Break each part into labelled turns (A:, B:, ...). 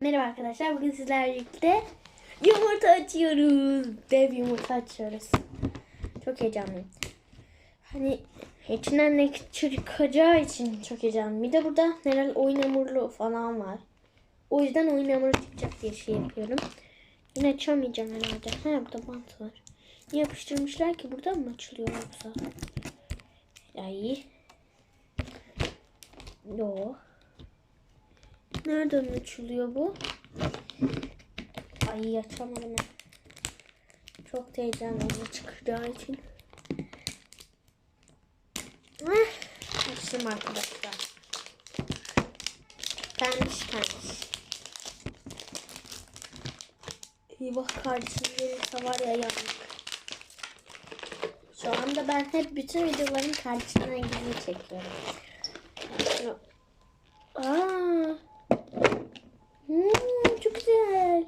A: Merhaba arkadaşlar. Bugün sizlerle birlikte yumurta açıyoruz. Dev yumurta açıyoruz. Çok heyecanlıyım. Hani içinden ne çıkacağı için çok heyecanlıyım. Bir de burada herhalde oyun hamurlu falan var. O yüzden oyun hamuru çıkacak diye şey yapıyorum. Yine açamayacağım herhalde. Ha burada bant var. Niye yapıştırmışlar ki? Buradan mı açılıyor yoksa? Ya iyi. Nereden açılıyor bu? Ay açamadım. Çok da heyecanlıyım çıkacağı için. Heh, Açtım arkadaşlar. Pembiş pembiş. Bak kardeşim var ya yandık. Şu anda ben hep bütün videoların kardeşimden ilgili çekiyorum. Şunu- Aa, Hmm, çok güzel.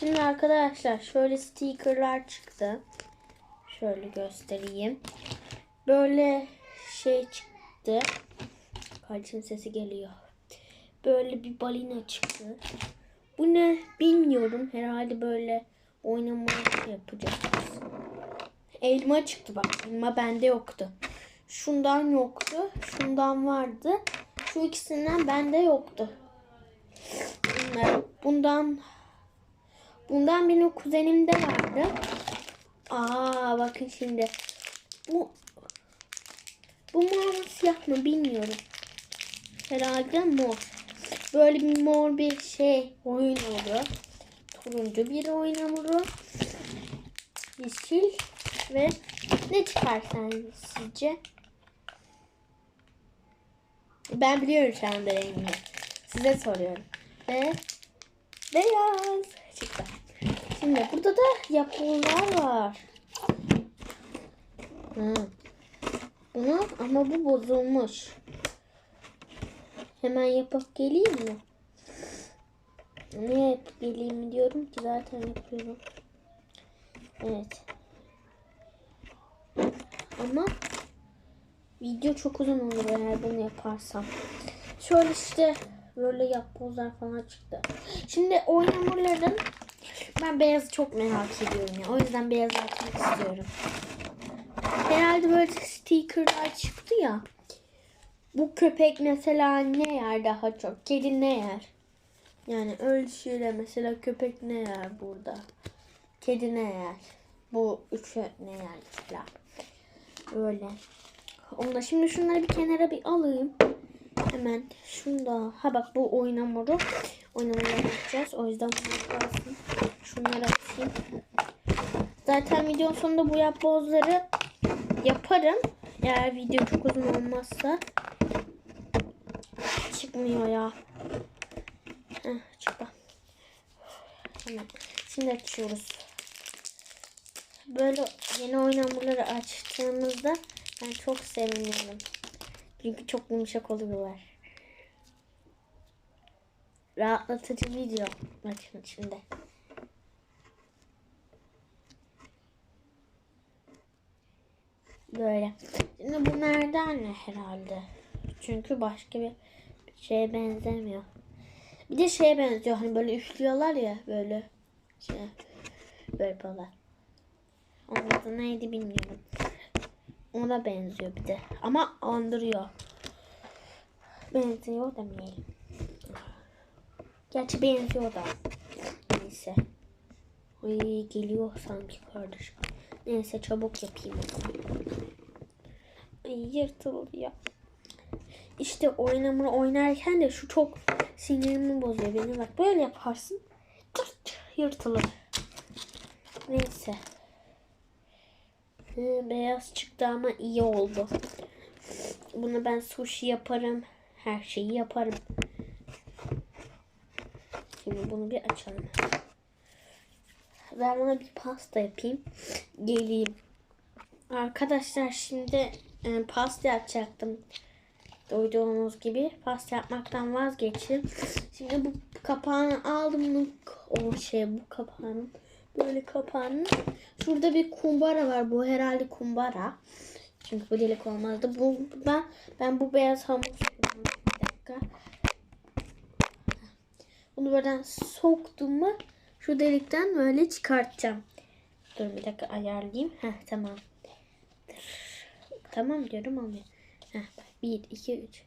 A: Şimdi arkadaşlar şöyle stickerlar çıktı. Şöyle göstereyim. Böyle şey çıktı. Kardeşim sesi geliyor. Böyle bir balina çıktı. Bu ne bilmiyorum. Herhalde böyle oynama yapacağız. Elma çıktı bak. Elma bende yoktu. Şundan yoktu. Şundan vardı. Şu ikisinden bende yoktu. Bunlar, bundan bundan benim kuzenimde vardı. Aa bakın şimdi. Bu bu mor mu siyah mı bilmiyorum. Herhalde mor. Böyle bir mor bir şey oyun hamuru. Turuncu bir oyun hamuru. Yeşil ve ne çıkarsan sizce? Ben biliyorum şu anda rengini. Size soruyorum. Ve beyaz çıktı. Şimdi burada da yapbozlar var. Hı. Bunu ama bu bozulmuş. Hemen yapıp geleyim mi? Ne yapıp geleyim diyorum ki zaten yapıyorum. Evet. Ama video çok uzun olur eğer bunu yaparsam. Şöyle işte böyle yapbozlar falan çıktı. Şimdi oyun hamurların ben beyazı çok merak ediyorum ya. O yüzden beyaz açmak istiyorum. Herhalde böyle stickerlar çıktı ya. Bu köpek mesela ne yer daha çok? Kedi ne yer? Yani öyle şeyle mesela köpek ne yer burada? Kedi ne yer? Bu üçü ne yer mesela? Öyle. Onda şimdi şunları bir kenara bir alayım. Hemen şunu da. Ha bak bu. Oyun hamuru yapacağız. O yüzden bunu. Şunları atayım. Zaten videonun sonunda bu yapbozları yaparım. Eğer video çok uzun olmazsa. Çıkmıyor ya. Heh, çıktı. Hemen. Şimdi açıyoruz. Böyle yeni oyun hamurları açtığımızda ben çok seviniyorum. Çünkü çok yumuşak oluyorlar. Rahatlatıcı video. Bakın şimdi. Böyle. Şimdi bu merdane herhalde. Çünkü başka bir şeye benzemiyor. Bir de şeye benziyor. Hani böyle üflüyorlar ya böyle. Şey, böyle yapıyorlar. Onun adı neydi bilmiyorum. Ona benziyor bir de. Ama andırıyor. Benziyor demeyelim. Gerçi benziyor da. Neyse. Ay geliyor sanki kardeşim. Neyse çabuk yapayım. Ay yırtıldı ya. İşte oynamını oynarken de şu çok sinirimi bozuyor beni. Bak böyle yaparsın. Yırtılır. Neyse. Beyaz çıktı ama iyi oldu. Bunu ben sushi yaparım. Her şeyi yaparım. Şimdi bunu bir açalım. Ben buna bir pasta yapayım. Geleyim. Arkadaşlar şimdi e, pasta yapacaktım. Duyduğunuz gibi pasta yapmaktan vazgeçtim. Şimdi bu kapağını aldım. O şey bu kapağının böyle kapağının. Şurada bir kumbara var. Bu herhalde kumbara. Çünkü bu delik olmazdı. Bu ben ben bu beyaz hamur bir dakika. Bunu buradan soktum mu şu delikten böyle çıkartacağım. Dur bir dakika ayarlayayım. Heh tamam. Tamam diyorum olmuyor. Heh, bak, bir, iki, üç.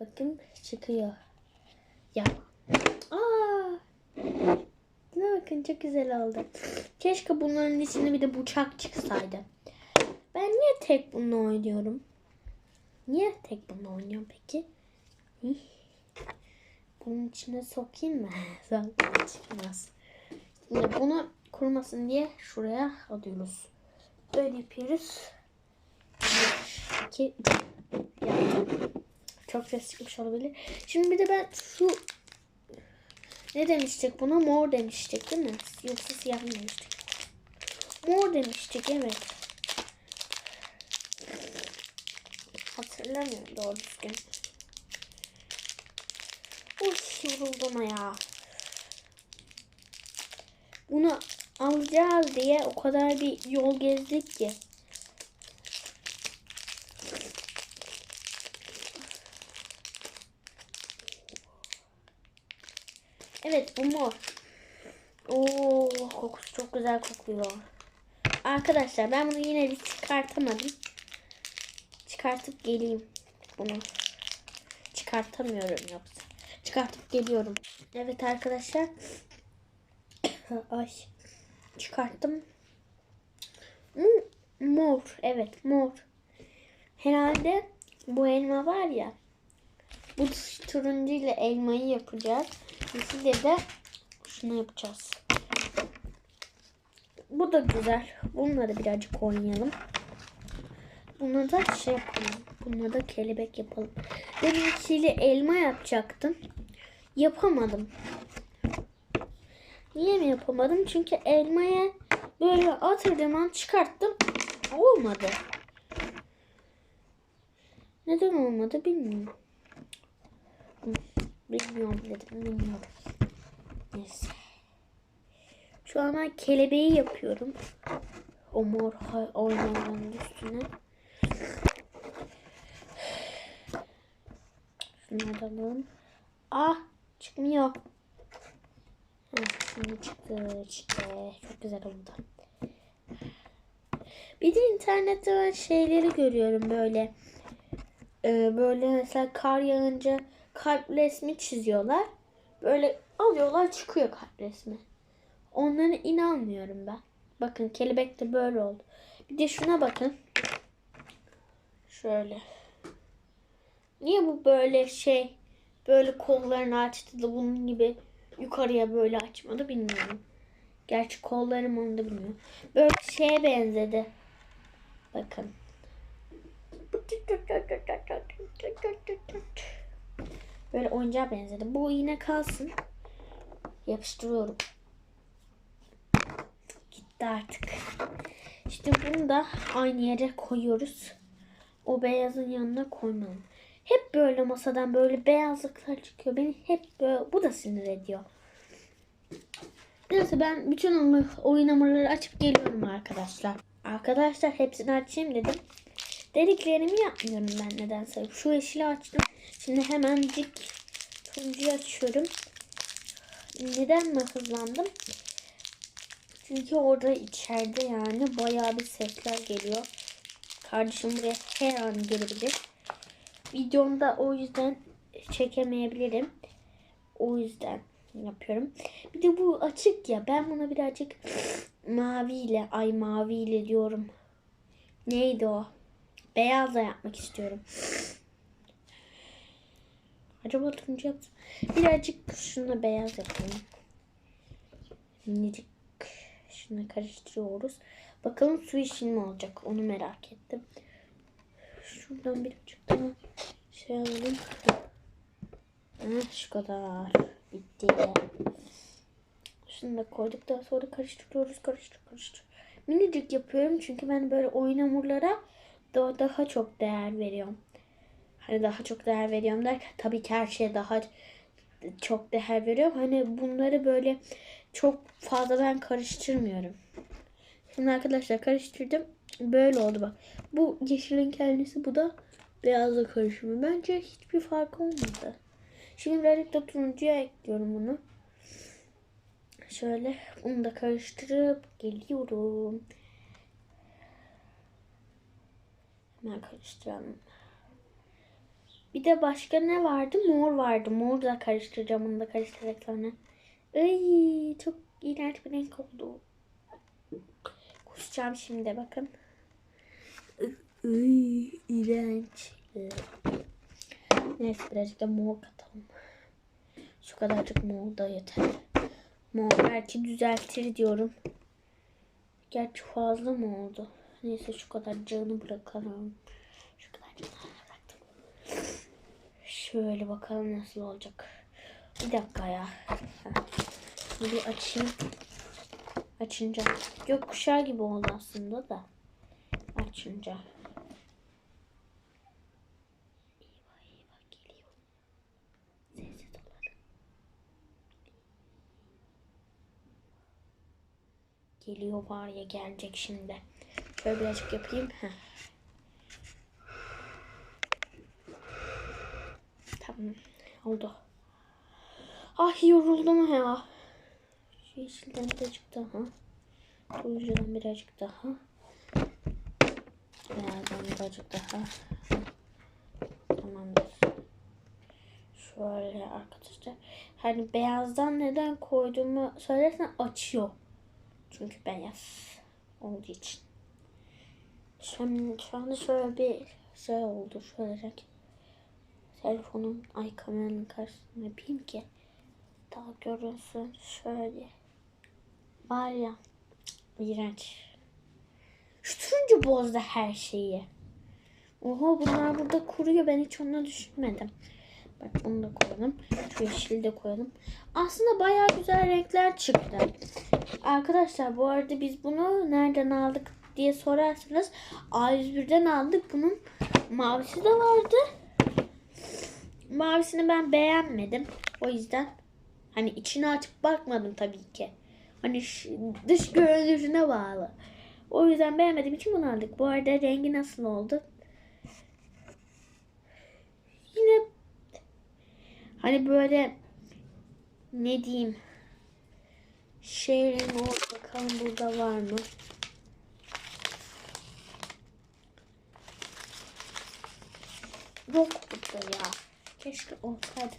A: Bakın çıkıyor. Ya. Aa. Ne bakın çok güzel oldu. Keşke bunların içine bir de bıçak çıksaydı. Ben niye tek bununla oynuyorum? Niye tek bununla oynuyorum peki? Bunun içine sokayım mı? Zaten çıkmaz. Şimdi bunu kurumasın diye şuraya alıyoruz. Böyle yapıyoruz. Bir, iki, üç. Yaptım. Çok ses çıkmış olabilir. Şimdi bir de ben şu ne demiştik buna? Mor demiştik değil mi? Yoksa siyah mı demiştik? Mor demiştik evet. Hatırlamıyorum doğru düzgün. Uş yoruldum ya. Bunu alacağız diye o kadar bir yol gezdik ki. Evet bu mor. Oo kokusu çok güzel kokuyor. Arkadaşlar ben bunu yine bir çıkartamadım. Çıkartıp geleyim bunu. Çıkartamıyorum yoksa. Çıkartıp geliyorum. Evet arkadaşlar. Ay. Çıkarttım. Mor. Evet mor. Herhalde bu elma var ya. Bu turuncu ile elmayı yapacağız. Yeşille de şunu yapacağız. Bu da güzel. Bununla da birazcık oynayalım. Buna da şey yapalım. Buna da kelebek yapalım. Benimkiyle elma yapacaktım. Yapamadım. Niye mi yapamadım? Çünkü elmaya böyle atırdığım an çıkarttım. Olmadı. Neden olmadı bilmiyorum. Bilmiyorum dedim. Bilmiyorum. Neyse. Şu an kelebeği yapıyorum. O mor ha- oynamanın üstüne. Da alalım. Ah çıkmıyor. Heh, şimdi çıktı işte. Çok güzel oldu. Bir de internette ben şeyleri görüyorum böyle. Ee, böyle mesela kar yağınca kalp resmi çiziyorlar. Böyle alıyorlar çıkıyor kalp resmi. Onlara inanmıyorum ben. Bakın kelebek de böyle oldu. Bir de şuna bakın. Şöyle. Niye bu böyle şey böyle kollarını açtı da bunun gibi yukarıya böyle açmadı bilmiyorum. Gerçi kollarım onu da bilmiyorum. Böyle şeye benzedi. Bakın. Böyle oyuncağa benzedi. Bu yine kalsın. Yapıştırıyorum. Gitti artık. İşte bunu da aynı yere koyuyoruz. O beyazın yanına koymalım. Hep böyle masadan böyle beyazlıklar çıkıyor. Beni hep böyle bu da sinir ediyor. Neyse ben bütün oyun hamurları açıp geliyorum arkadaşlar. Arkadaşlar hepsini açayım dedim. Dediklerimi yapmıyorum ben nedense. Şu yeşili açtım. Şimdi hemencik turuncuyu açıyorum. Neden mi hızlandım? Çünkü orada içeride yani bayağı bir sesler geliyor. Kardeşim buraya her an gelebilir. Videomda o yüzden çekemeyebilirim. O yüzden yapıyorum. Bir de bu açık ya. Ben buna birazcık maviyle, ay maviyle diyorum. Neydi o? Beyazla yapmak istiyorum. Acaba turuncu yapsam? Birazcık şuna beyaz yapalım. Minicik şunu karıştırıyoruz. Bakalım su işin mi olacak? Onu merak ettim. Şuradan birazcık daha şey alalım. Şu kadar. Bitti. Şunu da koyduktan sonra karıştırıyoruz. Karıştır, karıştır. Minicik yapıyorum çünkü ben böyle oyun hamurlara daha, daha çok değer veriyorum. Hani daha çok değer veriyorum derken tabii ki her şeye daha çok değer veriyorum. Hani bunları böyle çok fazla ben karıştırmıyorum. Şimdi arkadaşlar karıştırdım. Böyle oldu bak. Bu yeşilin kendisi bu da beyazla karışımı. Bence hiçbir fark olmadı. Şimdi birazcık da turuncuya ekliyorum bunu. Şöyle bunu da karıştırıp geliyorum. Hemen karıştıralım. Bir de başka ne vardı? Mor vardı. Mor da karıştıracağım. Bunu da karıştırarak sonra. Ay çok iğrenç bir renk oldu. Kusacağım şimdi bakın. Ay iğrenç. Neyse birazcık da mor katalım. Şu kadarcık mor da yeter. Mor belki düzeltir diyorum. Gerçi fazla mı oldu? Neyse şu kadar canı bırakalım. Şu kadar canı bıraktım. Şöyle bakalım nasıl olacak. Bir dakika ya. Bir açayım. Açınca. Gökkuşağı gibi oldu aslında da. Açınca. Geliyor var ya gelecek şimdi. Şöyle birazcık yapayım. Heh. Oldu. Ah yoruldum ya. Yeşilden birazcık daha. Turuncudan birazcık daha. Beyazdan birazcık daha. Tamamdır. Şöyle arkadaşlar. Hani beyazdan neden koyduğumu söylersen açıyor. Çünkü beyaz olduğu için. Şimdi şu anda şöyle bir şey oldu. Şöyle renk. Telefonun ay kameranın karşısına yapayım ki daha görünsün. Şöyle. Var ya. iğrenç. Şu turuncu bozdu her şeyi. Oha bunlar burada kuruyor. Ben hiç onu düşünmedim. Bak bunu da koyalım. Şu yeşili de koyalım. Aslında bayağı güzel renkler çıktı. Arkadaşlar bu arada biz bunu nereden aldık diye sorarsanız A101'den aldık. Bunun mavisi de vardı. Mavisini ben beğenmedim. O yüzden hani içini açıp bakmadım tabii ki. Hani dış görünüşüne bağlı. O yüzden beğenmediğim için bunu aldık. Bu arada rengi nasıl oldu? Yine hani böyle ne diyeyim şey rengi oldu. Bakalım burada var mı? Yok burada ya. Keşke olsaydı.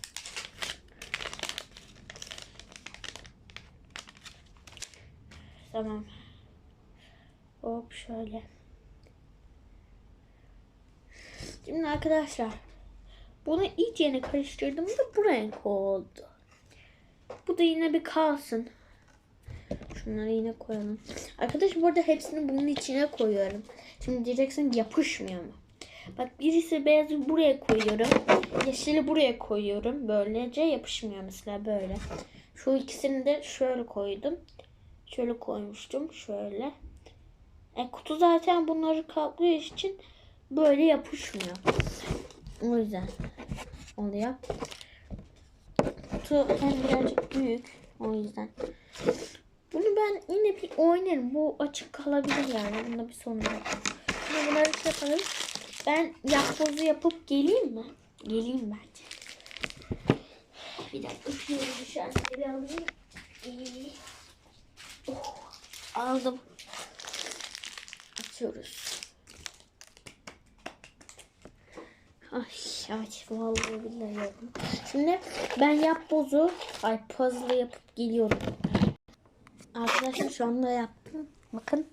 A: Tamam. Hop şöyle. Şimdi arkadaşlar bunu iyicene karıştırdım da bu renk oldu. Bu da yine bir kalsın. Şunları yine koyalım. Arkadaşlar bu arada hepsini bunun içine koyuyorum. Şimdi diyeceksin yapışmıyor mu? Bak birisi beyazı buraya koyuyorum. Yeşili buraya koyuyorum. Böylece yapışmıyor mesela böyle. Şu ikisini de şöyle koydum. Şöyle koymuştum. Şöyle. E, kutu zaten bunları kaplıyor için böyle yapışmıyor. O yüzden oluyor. Kutu hem birazcık büyük. O yüzden. Bunu ben yine bir oynarım. Bu açık kalabilir yani. Bunda bir sorun yok. Şimdi bunları şey. Ben yapbozu yapıp geleyim mi? Geleyim bence. Bir dakika şöyle şarkıyı alayım. Oh, aldım. Açıyoruz. Ay ay vallahi billahi yaptım. Şimdi ben yapbozu ay puzzle yapıp geliyorum. Arkadaşlar şu anda yaptım. Bakın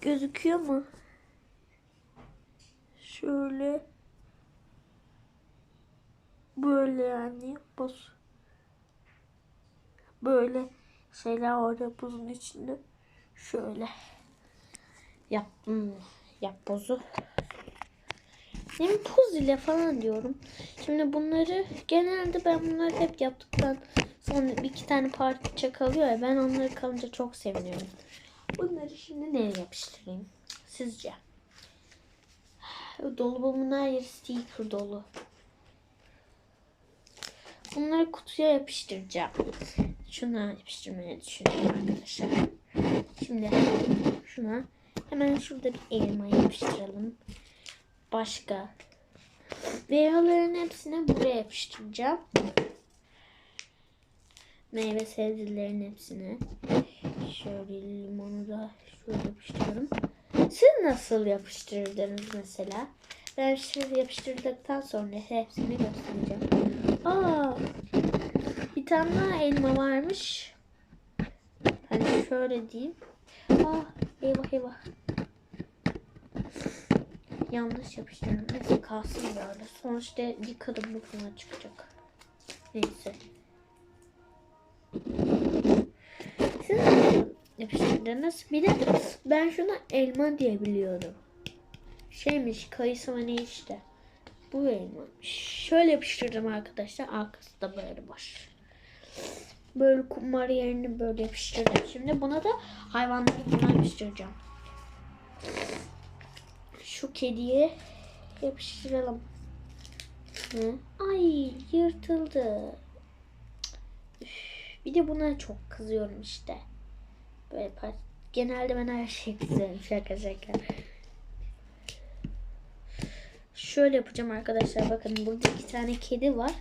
A: gözüküyor mu? Şöyle böyle yani buz böyle şeyler ya buzun içinde şöyle yaptım yap bozu hem puz ile falan diyorum. Şimdi bunları genelde ben bunları hep yaptıktan sonra bir iki tane parça kalıyor ya ben onları kalınca çok seviniyorum. Bunları şimdi nereye yapıştırayım? Sizce? Dolabımın her yeri sticker dolu. Bunları kutuya yapıştıracağım. Şuna yapıştırmaya düşünüyorum arkadaşlar. Şimdi şuna hemen şurada bir elma yapıştıralım. Başka. Meyvelerin hepsini buraya yapıştıracağım. Meyve sebzelerin hepsini. Şöyle limonu da şöyle yapıştırıyorum. Siz nasıl yapıştırdınız mesela? Ben şöyle yapıştırdıktan sonra hepsini göstereceğim. Aa, bir tane daha elma varmış. Hani şöyle diyeyim. Ah eyvah eyvah. Yanlış yapıştırdım. Neyse kalsın böyle. Sonuçta yıkadım bu çıkacak. Neyse. Yapıştırdınız? Bir de ben şuna elma diye biliyorum. Şeymiş kayısı mı ne işte. Bu elma. Şöyle yapıştırdım arkadaşlar. Arkası da böyle boş. Böyle kumar yerini böyle yapıştırdım. Şimdi buna da hayvanları buna yapıştıracağım. Şu kediye yapıştıralım. Hı? Ay yırtıldı. Üf, bir de buna çok kızıyorum işte. Böyle yapar. Genelde ben her şeye kızıyorum. Şaka şaka. Şöyle yapacağım arkadaşlar. Bakın burada iki tane kedi var.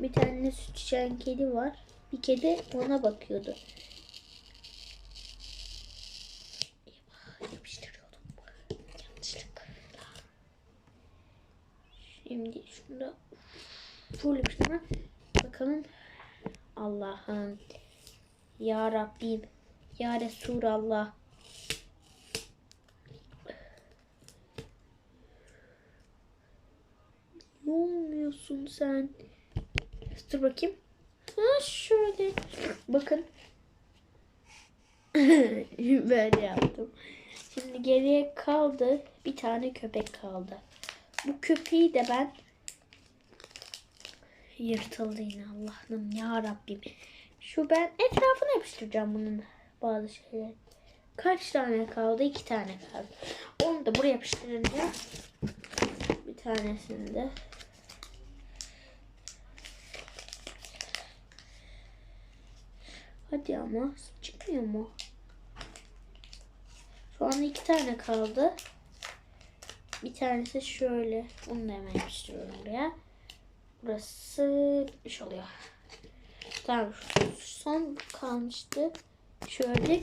A: Bir tane süt içen kedi var. Bir kedi ona bakıyordu. Şimdi şunu full yapıştırma. Bakalım. Allah'ım. Ya Rabbim. Ya Resulallah. Ne olmuyorsun sen? Dur bakayım. Ha şöyle. Bakın. Böyle yaptım. Şimdi geriye kaldı. Bir tane köpek kaldı. Bu köpeği de ben yırtıldı yine Allah'ım ya Rabbim. Şu ben etrafına yapıştıracağım bunun bazı şeyler. Kaç tane kaldı? İki tane kaldı. Onu da buraya yapıştırınca bir tanesini de Hadi ama çıkmıyor mu? Şu an iki tane kaldı. Bir tanesi şöyle. Bunu da hemen yapıştırıyorum buraya. Burası bitmiş oluyor. Tamam. Son kalmıştı. Şöyle.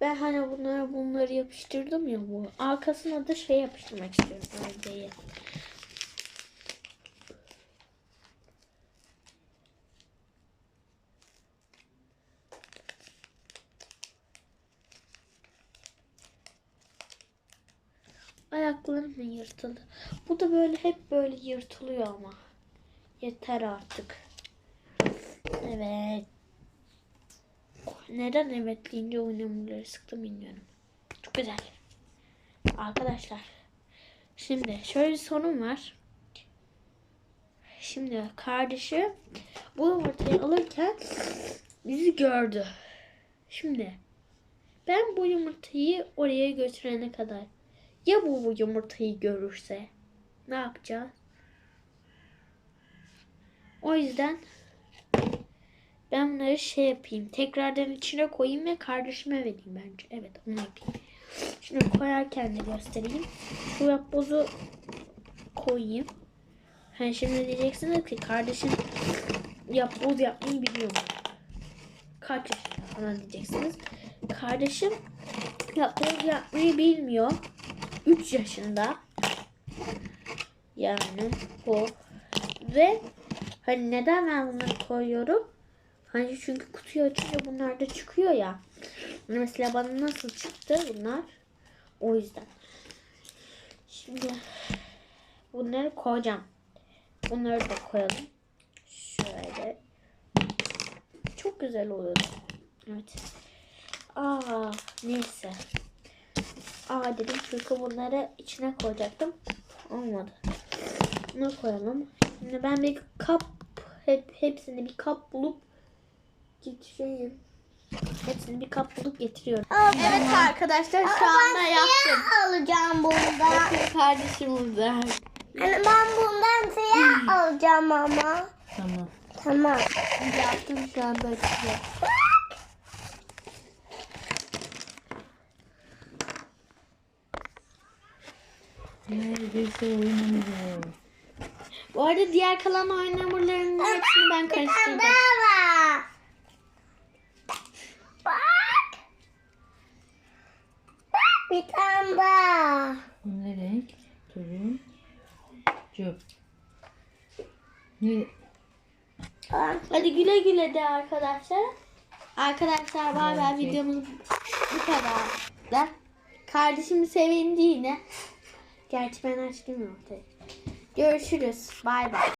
A: Ben hani bunları bunları yapıştırdım ya bu. Arkasına da şey yapıştırmak istiyorum. Ördeği. Ayaklarım mı yırtıldı? Bu da böyle hep böyle yırtılıyor ama. Yeter artık. Evet. Neden evet deyince oynamayı sıktım bilmiyorum. Çok güzel. Arkadaşlar. Şimdi şöyle bir sorun var. Şimdi kardeşi bu yumurtayı alırken bizi gördü. Şimdi ben bu yumurtayı oraya götürene kadar ya bu, bu yumurtayı görürse ne yapacağız? O yüzden ben bunları şey yapayım. Tekrardan içine koyayım ve kardeşime vereyim bence. Evet onu yapayım. Şimdi koyarken de göstereyim. Şu yapbozu koyayım. Ha, şimdi diyeceksiniz ki kardeşin yapboz yapmayı biliyor mu? Kaç yaşında falan diyeceksiniz. Kardeşim yapboz yapmayı bilmiyor. 3 yaşında. Yani bu. Ve hani neden ben bunları koyuyorum? Hani çünkü kutuyu açınca bunlar da çıkıyor ya. Mesela bana nasıl çıktı bunlar? O yüzden. Şimdi bunları koyacağım. Bunları da koyalım. Şöyle. Çok güzel oluyor. Evet. Aa, neyse. Aa dedim çünkü bunları içine koyacaktım. Olmadı. Bunu koyalım. Şimdi ben bir kap hep hepsini bir kap bulup getireyim. Hepsini bir kap bulup getiriyorum. Evet arkadaşlar şu anda yaptım.
B: alacağım bundan.
A: Bakın kardeşim burada.
B: Hani ben bundan siyah alacağım ama.
C: Tamam.
B: Tamam.
A: Yaptım şu anda açıyor.
C: Neredeyse oyun hamuru.
A: Bu arada diğer kalan oyun hamurlarının hepsini ben karıştırdım.
B: Bak. Bak bir tane daha.
C: Bu ne renk? Turuncu. Ne?
B: Bak.
A: Hadi güle güle de arkadaşlar. Arkadaşlar bay bay videomuz bu kadar. Da. Kardeşim sevindi yine. Gerçi ben açtım ya ortaya. Görüşürüz. Bay bay.